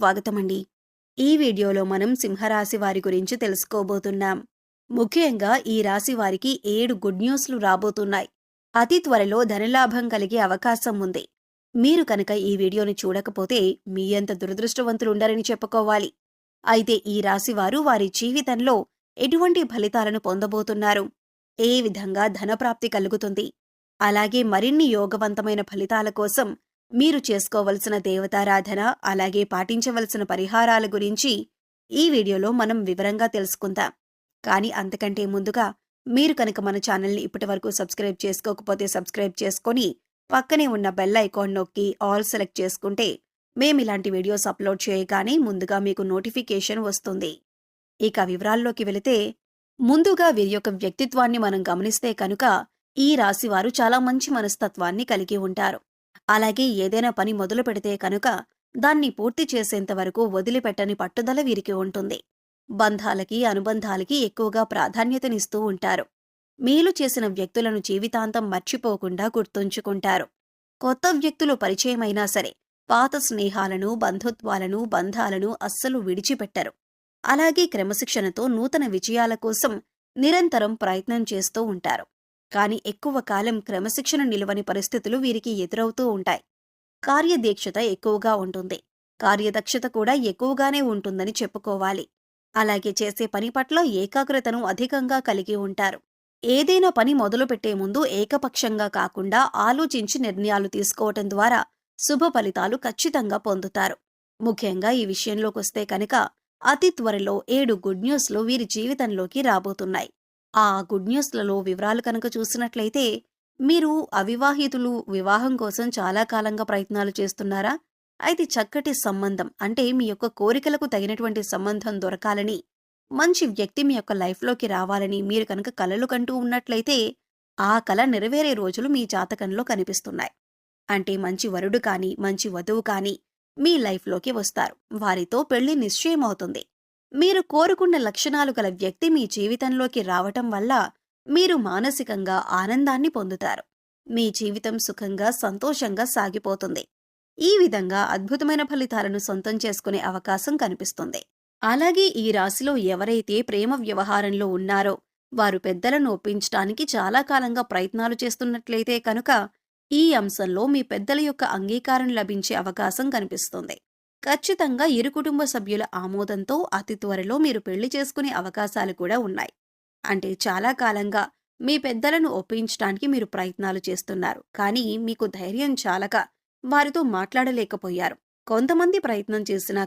స్వాగతమండి. ఈ వీడియోలో మనం సింహరాశి వారి గురించి తెలుసుకోబోతున్నాం. ముఖ్యంగా ఈ రాశి వారికి ఏడు గుడ్ న్యూస్లు రాబోతున్నాయి. అతి త్వరలో ధనలాభం కలిగే అవకాశం ఉంది. మీరు కనుక ఈ వీడియోని చూడకపోతే మీ అంత దురదృష్టవంతులుండరని చెప్పుకోవాలి. అయితే ఈ రాశివారు వారి జీవితంలో ఎటువంటి ఫలితాలను పొందబోతున్నారు? ఏ విధంగా ధనప్రాప్తి కలుగుతుంది? అలాగే మరిన్ని యోగవంతమైన ఫలితాల కోసం మీరు చేసుకోవలసిన దేవతారాధన అలాగే పాటించవలసిన పరిహారాల గురించి ఈ వీడియోలో మనం వివరంగా తెలుసుకుందాం. కానీ అంతకంటే ముందుగా మీరు కనుక మన ఛానల్ని ఇప్పటివరకు సబ్స్క్రైబ్ చేసుకోకపోతే సబ్స్క్రైబ్ చేసుకొని పక్కనే ఉన్న బెల్ ఐకాన్ నొక్కి ఆల్ సెలెక్ట్ చేసుకుంటే మేము ఇలాంటి వీడియోస్ అప్లోడ్ చేయగానే ముందుగా మీకు నోటిఫికేషన్ వస్తుంది. ఇక వివరాల్లోకి వెళితే ముందుగా వీరి యొక్క వ్యక్తిత్వాన్ని మనం గమనిస్తే కనుక ఈ రాశివారు చాలా మంచి మనస్తత్వాన్ని కలిగి ఉంటారు. అలాగే ఏదైనా పని మొదలు పెడితే కనుక దాన్ని పూర్తి చేసేంత వరకు వదిలిపెట్టని పట్టుదల వీరికి ఉంటుంది. బంధాలకి అనుబంధాలకి ఎక్కువగా ప్రాధాన్యతనిస్తూ ఉంటారు. మేలు చేసిన వ్యక్తులను జీవితాంతం మర్చిపోకుండా గుర్తుంచుకుంటారు. కొత్త వ్యక్తులు పరిచయమైనా సరే పాత స్నేహాలను బంధుత్వాలను బంధాలను అస్సలు విడిచిపెట్టరు. అలాగే క్రమశిక్షణతో నూతన విజయాల కోసం నిరంతరం ప్రయత్నం చేస్తూ ఉంటారు. కానీ ఎక్కువ కాలం క్రమశిక్షణ నిలువని పరిస్థితులు వీరికి ఎదురవుతూ ఉంటాయి. కార్యదీక్షత ఎక్కువగా ఉంటుంది. కార్యదక్షత కూడా ఎక్కువగానే ఉంటుందని చెప్పుకోవాలి. అలాగే చేసే పని పట్ల ఏకాగ్రతను అధికంగా కలిగి ఉంటారు. ఏదైనా పని మొదలుపెట్టే ముందు ఏకపక్షంగా కాకుండా ఆలోచించి నిర్ణయాలు తీసుకోవటం ద్వారా శుభ ఫలితాలు ఖచ్చితంగా పొందుతారు. ముఖ్యంగా ఈ విషయంలోకొస్తే కనుక అతి త్వరలో ఏడు గుడ్ న్యూస్లు వీరి జీవితంలోకి రాబోతున్నాయి. ఆ గుడ్ న్యూస్లలో వివరాలు కనుక చూసినట్లయితే మీరు అవివాహితులు వివాహం కోసం చాలా కాలంగా ప్రయత్నాలు చేస్తున్నారా? అయితే చక్కటి సంబంధం అంటే మీ యొక్క కోరికలకు తగినటువంటి సంబంధం దొరకాలని మంచి వ్యక్తి మీ యొక్క లైఫ్లోకి రావాలని మీరు కనుక కలలు కంటూ ఉన్నట్లయితే ఆ కళ నెరవేరే రోజులు మీ జాతకంలో కనిపిస్తున్నాయి. అంటే మంచి వరుడు కానీ మంచి వధువు కానీ మీ లైఫ్లోకి వస్తారు. వారితో పెళ్ళి నిశ్చయమవుతుంది. మీరు కోరుకున్న లక్షణాలు గల వ్యక్తి మీ జీవితంలోకి రావటం వల్ల మీరు మానసికంగా ఆనందాన్ని పొందుతారు. మీ జీవితం సుఖంగా సంతోషంగా సాగిపోతుంది. ఈ విధంగా అద్భుతమైన ఫలితాలను సొంతం చేసుకునే అవకాశం కనిపిస్తుంది. అలాగే ఈ రాశిలో ఎవరైతే ప్రేమ వ్యవహారంలో ఉన్నారో వారు పెద్దలను ఒప్పించటానికి చాలా కాలంగా ప్రయత్నాలు చేస్తున్నట్లయితే కనుక ఈ అంశంలో మీ పెద్దల యొక్క అంగీకారం లభించే అవకాశం కనిపిస్తుంది. ఖచ్చితంగా ఇరు కుటుంబ సభ్యుల ఆమోదంతో అతి త్వరలో మీరు పెళ్ళి చేసుకునే అవకాశాలు కూడా ఉన్నాయి. అంటే చాలా కాలంగా మీ పెద్దలను ఒప్పించడానికి మీరు ప్రయత్నాలు చేస్తున్నారు. కానీ మీకు ధైర్యం చాలక వారితో మాట్లాడలేకపోయారు. కొంతమంది ప్రయత్నం చేసినా